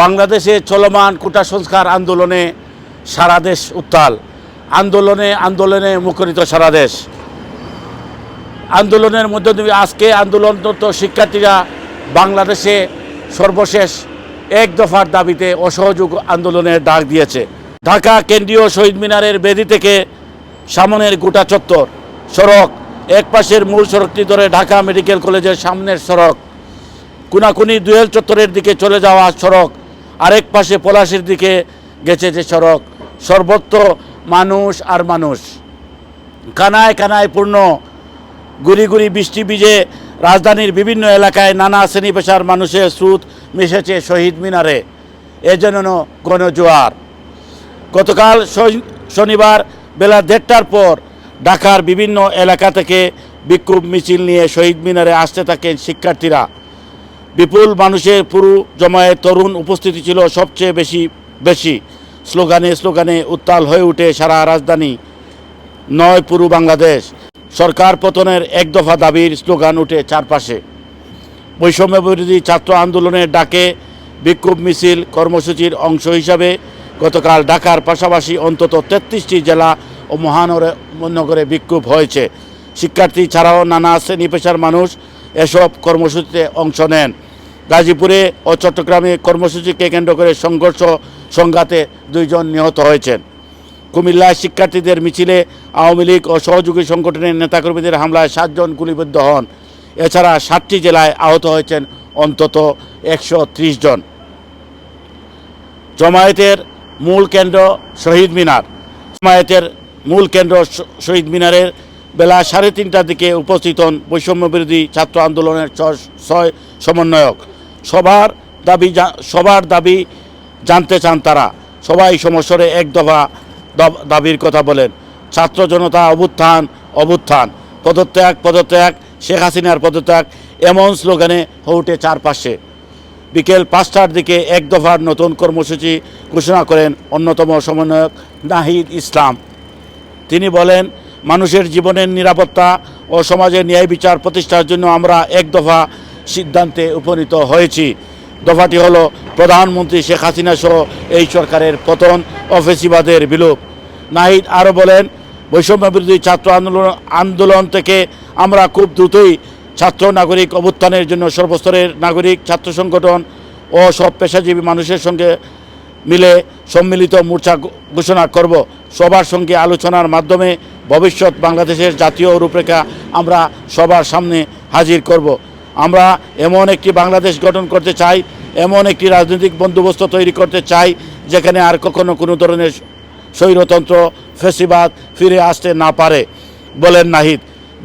বাংলাদেশে চলমান কোটা সংস্কার আন্দোলনে সারা দেশ উত্তাল। আন্দোলনে আন্দোলনে মুখরিত সারা দেশ। আন্দোলনের মধ্য দিয়ে আজকে আন্দোলনরত শিক্ষার্থীরা বাংলাদেশে সর্বশেষ এক দফার দাবিতে অসহযোগ আন্দোলনের ডাক দিয়েছে। ঢাকা কেন্দ্রীয় শহীদ মিনারের বেদি থেকে সামনের গোটা চত্বর, সড়ক এক পাশের মূল সড়কটি ধরে ঢাকা মেডিকেল কলেজের সামনের সড়ক, কুনাকুনি দুয়েল চত্বরের দিকে চলে যাওয়া সড়ক আরেক পাশে পলাশের দিকে গেছে যে সড়ক, সর্বত্র মানুষ আর মানুষ। কানায় কানায় পূর্ণ গুড়ি গুড়ি বৃষ্টি বিজে রাজধানীর বিভিন্ন এলাকায় নানা শ্রেণি পেশার মানুষের স্রোত মিশেছে শহীদ মিনারে। এজন্য গণজোয়ার। গতকাল শনিবার বেলা দেড়টার পর ঢাকার বিভিন্ন এলাকা থেকে বিক্ষোভ মিছিল নিয়ে শহীদ মিনারে আসতে থাকেন শিক্ষার্থীরা। বিপুল মানুষের পুরু জমায়ে তরুণ উপস্থিতি ছিল সবচেয়ে বেশি বেশি। স্লোগানে স্লোগানে উত্তাল হয়ে উঠে সারা রাজধানী। নয় পুরু বাংলাদেশ। সরকার পতনের এক দফা দাবির স্লোগান উঠে চারপাশে। বৈষম্য বিরোধী ছাত্র আন্দোলনের ডাকে বিক্ষোভ মিছিল কর্মসূচির অংশ হিসাবে গতকাল ঢাকার পাশাপাশি অন্তত তেত্রিশটি জেলা ও মহানগরে নগরে বিক্ষোভ হয়েছে। শিক্ষার্থী ছাড়াও নানা শ্রেণি পেশার মানুষ এসব কর্মসূচিতে অংশ নেন। গাজীপুরে ও চট্টগ্রামে কর্মসূচিকে কেন্দ্র করে সংঘর্ষ সংঘাতে দুইজন নিহত হয়েছেন। কুমিল্লায় শিক্ষার্থীদের মিছিলে আওয়ামী লীগ ও সহযোগী সংগঠনের নেতাকর্মীদের হামলায় সাতজন গুলিবিদ্ধ হন। এছাড়া সাতটি জেলায় আহত হয়েছেন অন্তত একশো ত্রিশ জন। জমায়েতের মূল কেন্দ্র শহীদ মিনার। জমায়েতের মূল কেন্দ্র শহীদ মিনারের বেলা সাড়ে তিনটার দিকে উপস্থিত হন বৈষম্য বিরোধী ছাত্র আন্দোলনের ছয় সমন্বয়ক। সবার দাবি সবার দাবি জানতে চান তারা। সবাই সমস্যরে এক দফা দাবির কথা বলেন। ছাত্র জনতা অভ্যুত্থান অভ্যুত্থান। পদত্যাগ পদত্যাগ, শেখ হাসিনার পদত্যাগ, এমন স্লোগানে ওঠে চারপাশে। বিকেল পাঁচটার দিকে এক দফার নতুন কর্মসূচি ঘোষণা করেন অন্যতম সমন্বয়ক নাহিদ ইসলাম। তিনি বলেন মানুষের জীবনের নিরাপত্তা ও সমাজের ন্যায় বিচার প্রতিষ্ঠার জন্য আমরা এক দফা সিদ্ধান্তে উপনীত হয়েছি। দফাটি হলো প্রধানমন্ত্রী শেখ হাসিনা সহ এই সরকারের পতন ও ফেসিবাদের বিলোপ। নাহিদ আরও বলেন বৈষম্য বিরোধী ছাত্র আন্দোলন আন্দোলন থেকে আমরা খুব দ্রুতই ছাত্র নাগরিক অভ্যুত্থানের জন্য সর্বস্তরের নাগরিক ছাত্র সংগঠন ও সব পেশাজীবী মানুষের সঙ্গে মিলে সম্মিলিত মোর্চা ঘোষণা করব। সবার সঙ্গে আলোচনার মাধ্যমে ভবিষ্যৎ বাংলাদেশের জাতীয় রূপরেখা আমরা সবার সামনে হাজির করব। আমরা এমন একটি বাংলাদেশ গঠন করতে চাই, এমন একটি রাজনৈতিক বন্দোবস্ত তৈরি করতে চাই, যেখানে আর কখনো কোনো ধরনের স্বৈরতন্ত্র, ফেসিবাদ ফিরে আসতে না পারে, বলেন নাহিদ।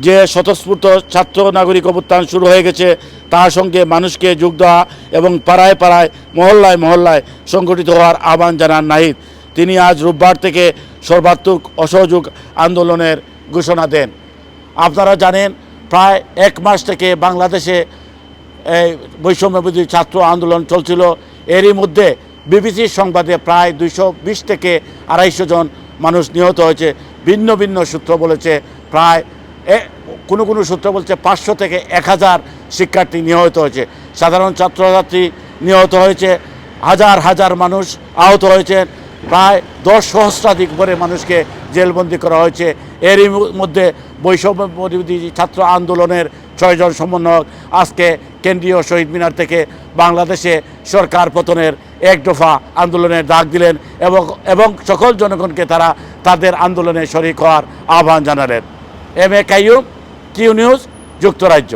যে স্বতঃস্ফূর্ত ছাত্র নাগরিক অভ্যুত্থান শুরু হয়ে গেছে, তার সঙ্গে মানুষকে যোগ দেওয়া এবং পাড়ায় পাড়ায়, মহল্লায় মহল্লায় সংগঠিত হওয়ার আহ্বান জানান নাহিদ। তিনি আজ রোববার থেকে সর্বাত্মক অসহযোগ আন্দোলনের ঘোষণা দেন। আপনারা জানেন, প্রায় এক মাস থেকে বাংলাদেশে এই বৈষম্য ছাত্র আন্দোলন চলছিল। এরই মধ্যে বিবিসির সংবাদে প্রায় দুইশো বিশ থেকে আড়াইশো জন মানুষ নিহত হয়েছে। ভিন্ন ভিন্ন সূত্র বলেছে, প্রায় কোনো কোনো সূত্র বলছে পাঁচশো থেকে এক হাজার শিক্ষার্থী নিহত হয়েছে। সাধারণ ছাত্রছাত্রী নিহত হয়েছে, হাজার হাজার মানুষ আহত হয়েছে প্রায় দশ সহস্রাধিক উপরে মানুষকে জেলবন্দি করা হয়েছে। এরই মধ্যে বৈষম্য বিরোধী ছাত্র আন্দোলনের ছয়জন সমন্বয়ক আজকে কেন্দ্রীয় শহীদ মিনার থেকে বাংলাদেশে সরকার পতনের এক দফা আন্দোলনের ডাক দিলেন এবং এবং সকল জনগণকে তারা তাদের আন্দোলনে শরিক হওয়ার আহ্বান জানালেন। M A Qayyum, Q News, যুক্তরাজ্য।